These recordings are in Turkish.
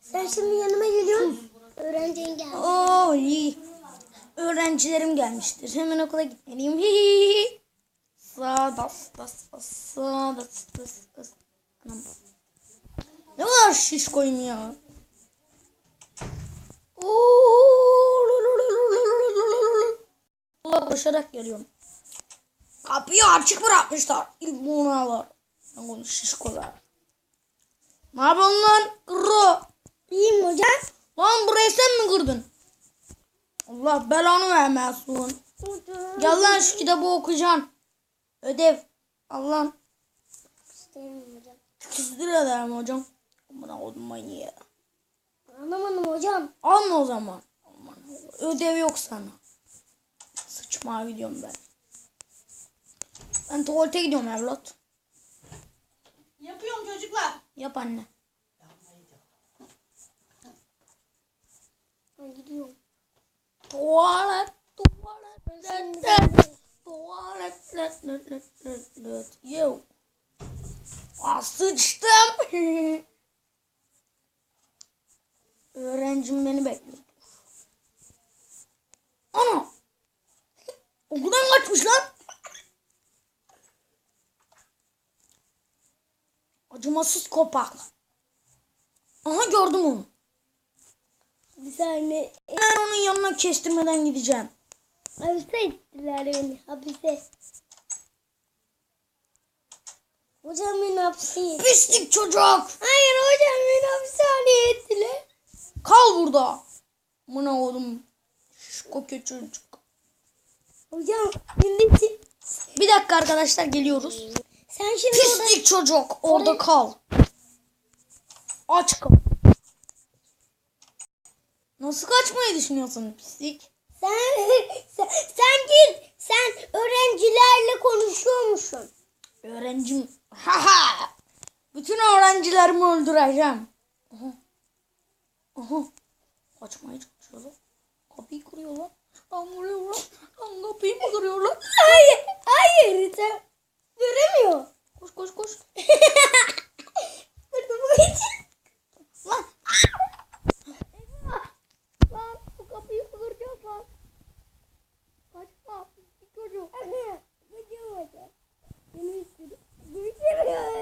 Sen şimdi yanıma geliyorsun. Öğrencin geldi. Oo iyi. Öğrencilerim gelmiştir. Hemen okula gitmeliyim. Hihihi. Sağ das das das sağ das das das. Anam. Ne kadar şiş koyayım ya. Allah koşarak geliyorum. Kapıyı açık bırakmışlar. İlk bunalar. Ben onu şişkolar. Ne yapıyorsun lan? Kırı. İyiyim hocam. Lan burayı sen mi kırdın? Allah belanı vermesin. Gel lan şu kitabı okuyacaksın. Ödev. Allah. İstemiyorum hocam. Küzdür ederim hocam. Buna odun manyağı. Anlamadım hocam. Alma o zaman. Aman. Ödev yok sana. Sıçma gidiyorum ben. Ben tuvalete gidiyorum evlat. Yapıyorum çocuklar. Yap anne. Ben gidiyorum. Tuvalet. Tuvalet. Let, let. Tuvalet. Let, let, let, let, let. Yo. Ah sıçtım. Öğrencim beni bekliyor. Ana. Okuldan kaçmış lan. Acımasız kopak. Aha gördüm onu. Bir saniye. Ben onun yanına kestirmeden gideceğim. Hapise ettiler beni. Hapise. Hocam beni ettiler. Pislik çocuk. Hayır hocam beni hapishaneye ettiler. Kal burada. Buna oğlum. Şişko çocuk. Hocam milleti. Bir dakika arkadaşlar geliyoruz. Sen şimdi orada Pislik çocuk. Orada kal. Aç kal. Nasıl kaçmayı düşünüyorsun pislik? sen, sen, sen git. Sen öğrencilerle konuşuyormuşsun. Öğrencim. Haha. Bütün öğrencilerimi öldüreceğim. Aha. Aha. Kaçmaya çalışıyorlar. Kapıyı kırıyorlar. Lan vuruyorlar. Lan kapıyı mı kırıyorlar? Hayır. Hayır. Sen göremiyor. Koş koş koş. Kırdım bu için. Lan. Lan bu kapıyı kıracağız lan. Kaçma. Bir çocuk. Anne. Gidiyor hocam. Beni istiyor. Beni seviyor.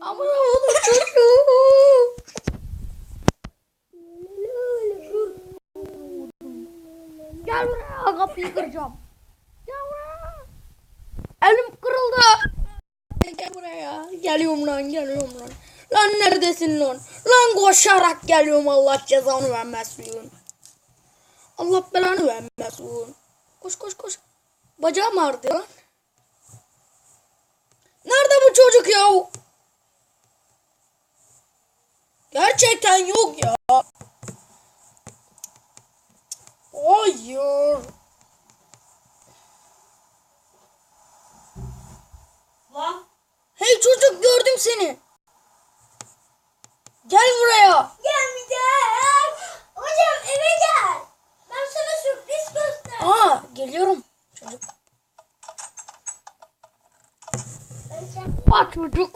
Aman oğlum çocuğu. Buraya kapıyı kıracağım. Elim kırıldı. Gel buraya. Geliyorum lan geliyorum lan. Lan neredesin lan? Lan koşarak geliyorum Allah cezanı vermesin. Allah belanı vermesin. Koş koş koş. Bacağım ağrıdı lan. Nerede bu çocuk ya? Gerçekten yok ya. Hayır. Lan. Hey çocuk gördüm seni. Gel buraya. Gelmeyeceğim. Hocam eve gel. Ben sana sürpriz göster. Aa geliyorum. Çocuk. Bak çocuk.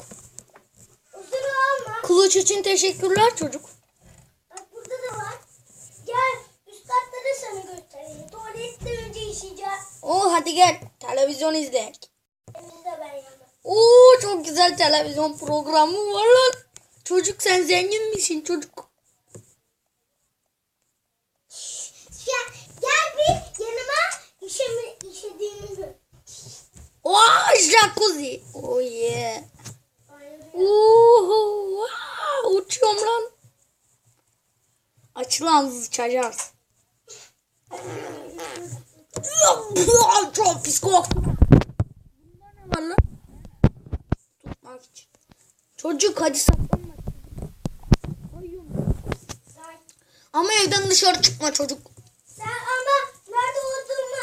Kılıç için teşekkürler çocuk. Bak burada da var. Gel üst katta da sana göstereyim. Tuvalette önce işeyeceğiz. Oo hadi gel. Televizyon izleyek. Oo çok güzel televizyon programı var lan. Çocuk sen zengin misin çocuk? Gel, gel bir yanıma işemi, işediğimi gör. Oo jacuzzi. Oh yeah. Oo, wow, uçuyorum lan. Aç lan sıçacağız. Çok pis koktu. Bunlar ne var lan? Tutmak için. Çocuk hadi saklanma. Sen, Ama evden dışarı çıkma çocuk. sen ama nerede olduğumu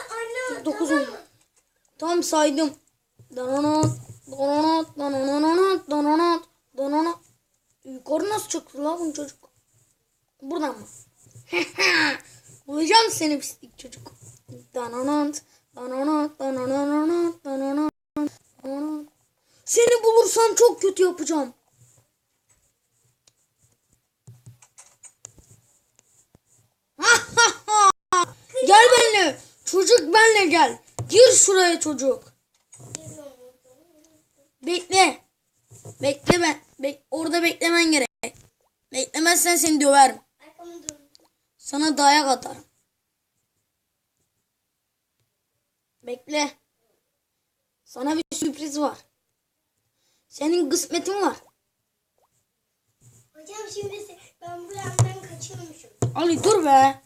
tamam on. mı? Tam saydım. Donanat, donanat, donanat, donanat, donanat. Yukarı nasıl çıktı lan bu çocuk? Buradan mı? Bulacağım seni pislik çocuk. Donanat, donanat, donanat, donanat, donanat. Seni bulursam çok kötü yapacağım. gel benimle. Çocuk benle gel. Gir şuraya çocuk. Bekle. Bekle ben. Bek orada beklemen gerek. Beklemezsen seni döverim. Sana dayak atarım. Bekle. Sana bir sürpriz var. Senin kısmetin var. Hocam şimdi ben bu kaçıyormuşum. Ali dur be.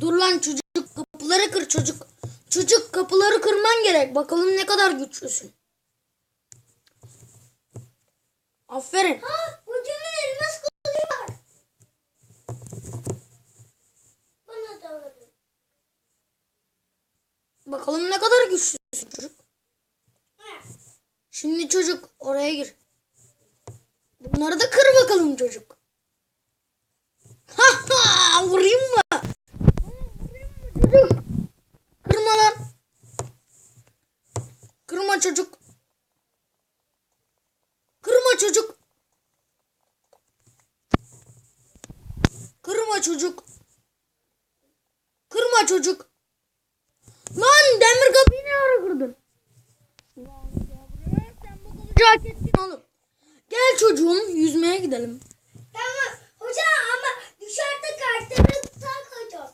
Dur lan çocuk kapıları kır çocuk. Çocuk kapıları kırman gerek. Bakalım ne kadar güçlüsün. Aferin. Ha hocamın elmas kılıcı var. Bana da verin. Bakalım ne kadar güçlüsün çocuk. Ha. Şimdi çocuk oraya gir. Bunları da kır bakalım çocuk. Ha ha vurayım mı? Çocuk. Kırma lan. Kırma çocuk. Kırma çocuk. Kırma çocuk. Kırma çocuk. Lan demir kapıyı ne ara kırdın? Sen bu hak ettin oğlum. Gel çocuğum yüzmeye gidelim. Tamam hocam ama dışarıda kartları tak hocam.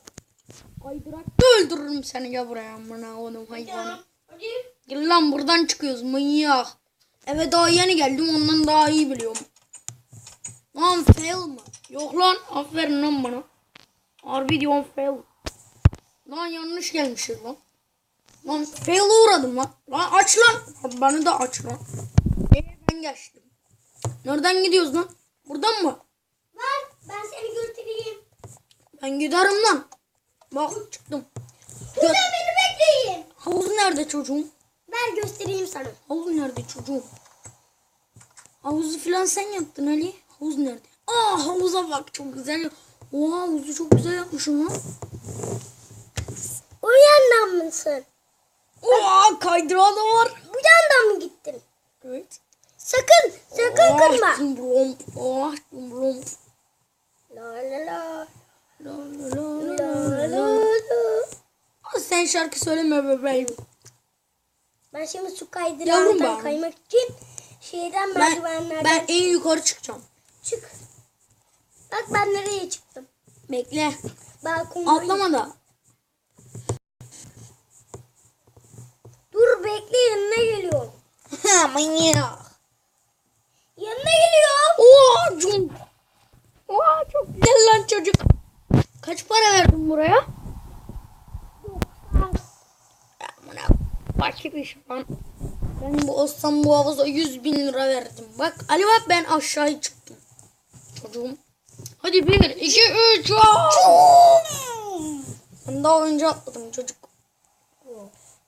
Kaydırakta öldürürüm seni gel buraya amına oğlum hayvanı. Hocam. Hadi. Gel lan buradan çıkıyoruz manyak. Eve daha yeni geldim ondan daha iyi biliyorum. Lan fail mı? Yok lan aferin lan bana. Harbi diyorum fail. Lan yanlış gelmişiz lan. Lan fail uğradım lan. Lan aç lan. Beni de aç lan. Ee, ben geçtim. Nereden gidiyoruz lan? Buradan mı? Var ben seni götüreyim. Ben giderim lan. Bak çıktım. Hocam beni bekleyin. Havuz nerede çocuğum? Ben göstereyim sana. Havuz nerede çocuğum? Havuzu filan sen yaptın Ali. Havuz nerede? Aa havuza bak çok güzel. Oha havuzu çok güzel yapmışım lan. O yandan mısın? Oha kaydırağı da var. Bu yandan mı gittin? Evet. Sakın, sakın Oh, kırma. cumbromp. Oh cumbromp. La la la. La la la La la la Sen şarkı söyleme bebeğim. Ben şimdi su kaydırağından kaymak için şeyden Ben, merdivenlerden ben en yukarı çıkacağım. çık. Bak ben nereye çıktım. Bekle. Balkonda. Atlama da. Dur bekle yanına geliyorum. Ha manyak. Yanına geliyorum. Oha cum. Oha çok güzel lan çocuk. Kaç para verdin buraya? Amına başmış lan. Ben bu olsam bu havuza 100 bin lira verdim. Bak Ali bak ben aşağıya çıktım. Çocuğum. Hadi bir, iki, üç. aa! Ben daha önce atladım çocuk.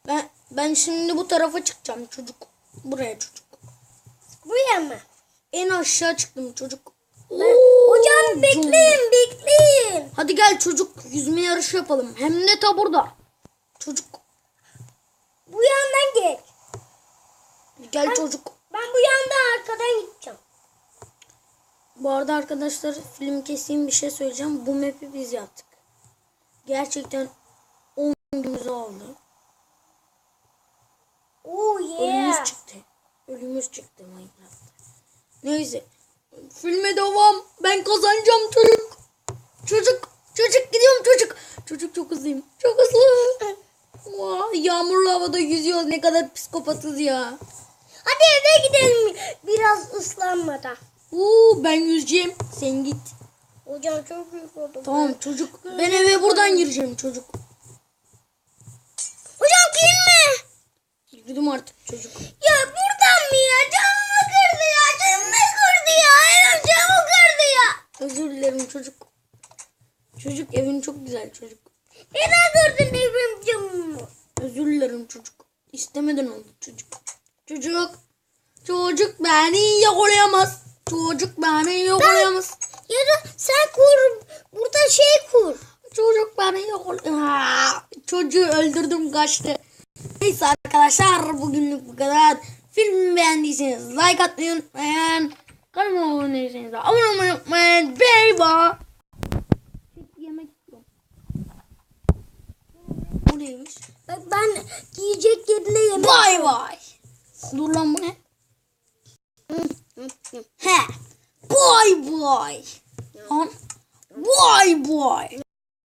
Ben ben şimdi bu tarafa çıkacağım çocuk. Buraya çocuk. Bu yana. En aşağı çıktım çocuk. Hocam cum. bekleyin bekleyin. Hadi gel çocuk yüzme yarışı yapalım. Hem de ta burada. Çocuk Bu yandan geç. gel çocuk. Ben bu yandan arkadan gideceğim. Bu arada arkadaşlar film keseyim bir şey söyleyeceğim. Bu map'i biz yaptık. Gerçekten 10 günümüzü aldı. Oh yeah. çıktı. Ölümümüz çıktı Minecraft'ta. Neyse. Filme devam. Ben kazanacağım çocuk. Çocuk. Çocuk gidiyorum çocuk. Çocuk çok hızlıyım. Çok hızlı. Vay, yağmurlu havada yüzüyoruz. Ne kadar psikopatız ya. Hadi eve gidelim biraz ıslanmadan. Oo, ben yüzeceğim. Sen git. Hocam çok büyük oldu. Tamam çocuk. Ben eve buradan gireceğim çocuk. Hocam girme. Girdim artık çocuk. Ya buradan mı ya? Camımı kırdı ya. Camımı kırdı ya. Evim camı kırdı ya. Özür dilerim çocuk. Çocuk evin çok güzel çocuk. Neden kırdın evim camımı? Özür dilerim çocuk. İstemeden oldu çocuk. Çocuk. Çocuk beni yakalayamaz. Çocuk beni yakalayamaz. Ya da sen kur. Burada şey kur. Çocuk beni yakalayamaz. Çocuğu öldürdüm kaçtı. Neyse arkadaşlar bugünlük bu kadar. Filmi beğendiyseniz like atmayı unutmayın. Kanalıma abone değilseniz de abone olmayı unutmayın. Bye bye. Yemek istiyorum. Bu neymiş? Bak ben yiyecek yerine yemek Bay bay. Dur lan bu ne? He. Bay bay. Lan. Bay bay.